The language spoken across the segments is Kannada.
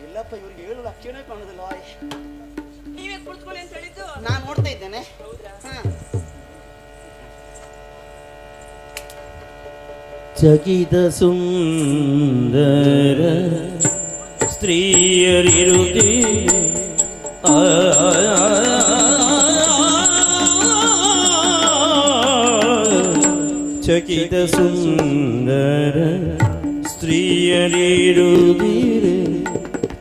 ಇಲ್ಲಪ್ಪ ಇವ್ರಿಗೆ ಏಳು ಲಕ್ಷಣೇ ಕಾಣೋದಿಲ್ಲ ನೀವೇ ಕುಳಿತುಕೊಳ್ಳಿ ಅಂತ ಹೇಳಿದ್ದು ನಾನು ನೋಡ್ತಾ ಇದ್ದೇನೆ ಚಕಿತ ಸುಂದರ ಸ್ತ್ರೀಯರಿರುದಿ ಆ, ಚಕಿತ ಸುಂದರ ಸ್ತ್ರೀಯರಿರುತ್ತೀರೆ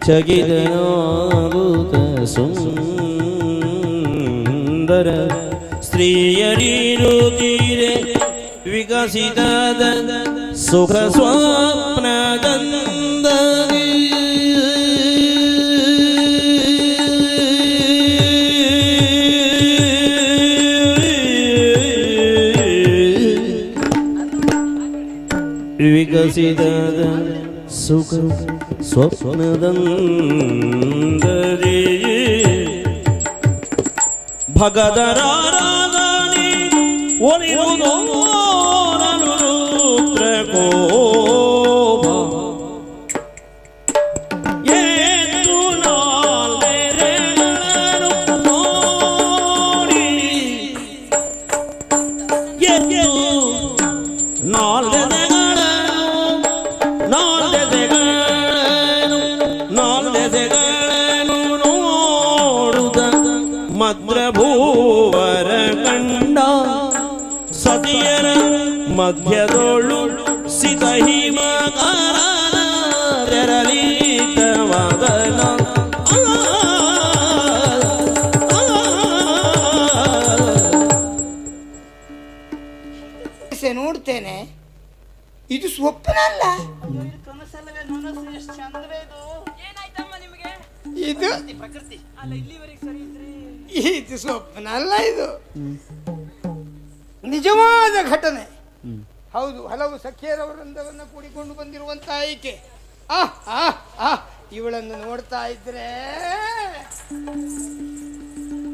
ಚಕಿತನಾಗುತ್ತ ಸುಂದರ ಸ್ತ್ರೀಯರಿರುತ್ತೀರೆ ವಿಕಸಿತದ ಸುಖ ಸ್ವಪ್ನದಂದನೆ. ವಿಕಸಿತದ ಸುಖ ಸ್ವಪ್ನದಂದರಿ. ಭಗದರಾರಾಧನೆ ಒಲಿಯುವುದೋ ಮಧ್ಯದೊಳು ಸಿತಹಿ ನೋಡ್ತೇನೆ. ಇದು ಸ್ವಪ್ನ ಅಲ್ಲ ಇದು? ಇದು ಸ್ವಪ್ನ ಅಲ್ಲ ಇದು. ನಿಜವಾದ ಘಟನೆ. ಹೌದು ಹಲವು ಸಖಿಯರ ವೃಂದವನ್ನು ಕೂಡಿಕೊಂಡು ಬಂದಿರುವಂತಹ ಆಯ್ಕೆ ಇವಳನ್ನು ನೋಡ್ತಾ ಇದ್ರೆ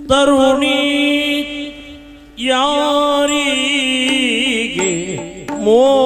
ತರುಣಿ ಯಾರಿಗೆ ಮೋಹಿನಿ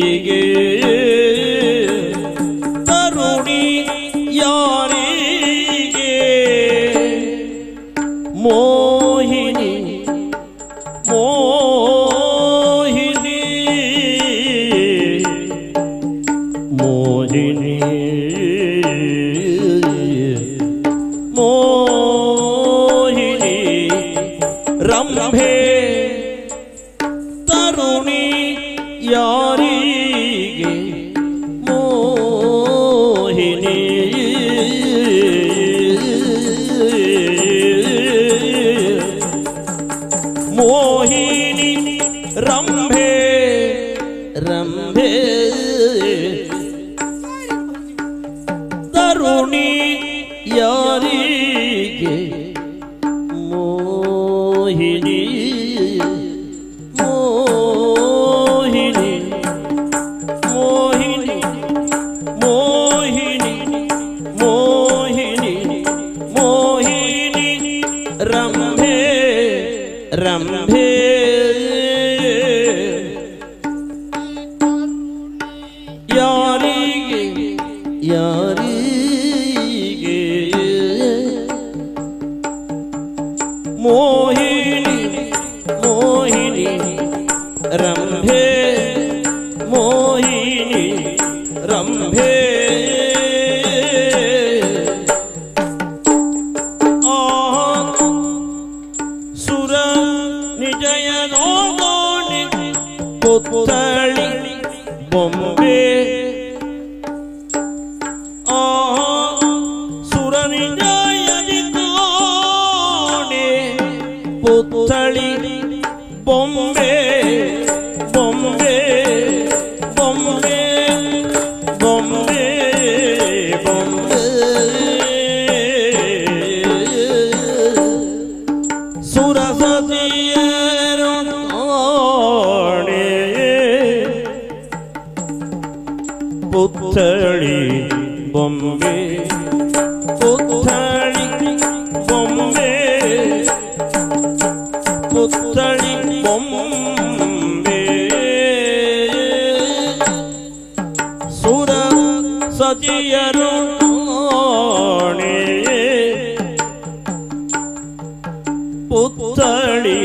ಯಾರಿಗೆ ತರುಣಿ ಯಾರಿಗೆ? ಮೋಹಿನಿ ಮೋಹಿನಿ ಮೋಹಿನಿ. ರಂಭೆ ಪುತ್ತಳಿ ಬೊಂಬೆ. ಆಹಾ ಸುರ ನಿಜಯದಿ ಕೋಣೆ ಪುತ್ತಳಿ ಬೊಂಬೆ ಬೊಂಬೆ. ಪುತ್ಥಳಿ ಬೊಂಬೆ ಪುತ್ಥಳಿ ಬೊಂಬೆ ಪುತ್ಥಳಿ ಬೊಂಬೆ ಸುರ ಸತಿಯರು ಕಾಣೆ. ಪುತ್ಥಳಿ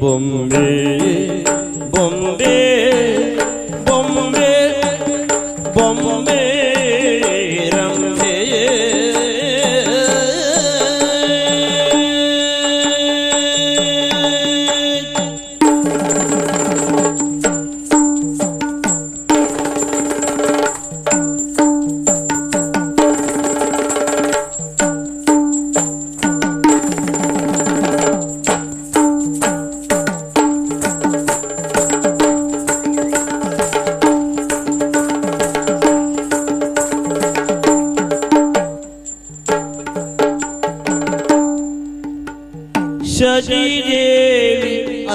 ಬೊಂಬೆ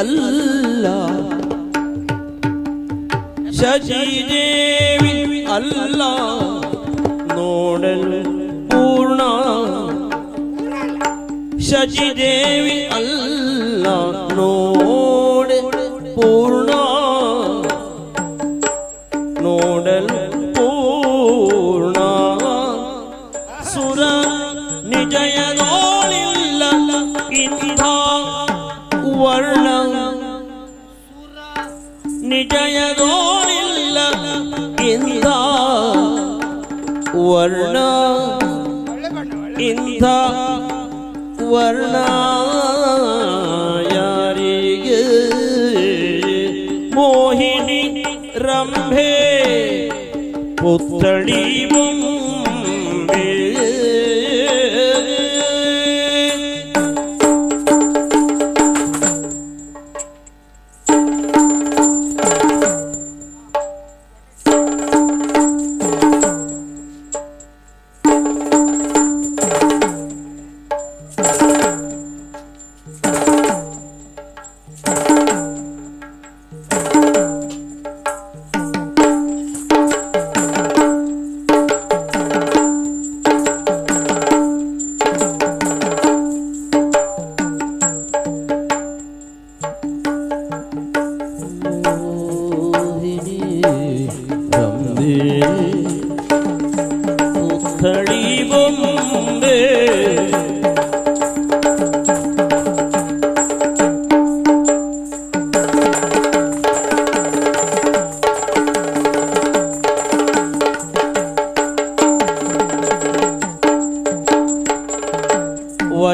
അല്ല ശശിദേവി അല്ല നോടൽ പൂർണ ശശിദേവി അല്ല നോ ನಿಜಯದೋಳಿಲ್ಲ ಇಂದ ವರ್ಣ. ಇಂಥ ವರ್ಣ ಯಾರಿಗೆ? ಮೋಹಿನಿ ರಂಭೆ ಪುತ್ತಳಿ ಬೊಂಬೆ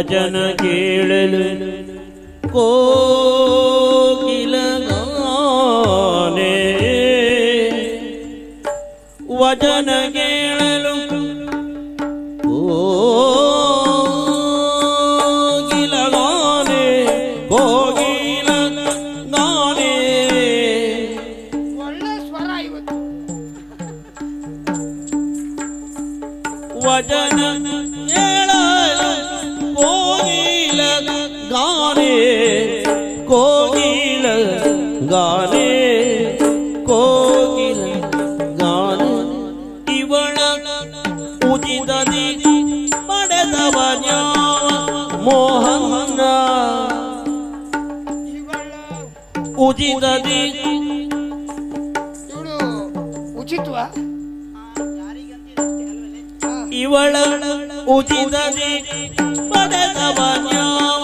भजन के ಕೋಗಿಲ ಗಾನೆ ಕೋಗಿಲ ಗಾನೆ ಇವಳ ಉಚಿತದಿ ಪಡೆದವ ಮೋಹನ ಉಚಿತದಿ ಉಚಿತ್ವ? ಇವಳ ಉಚಿತದಿ ಪಡೆದವ ನ್ಯಾವ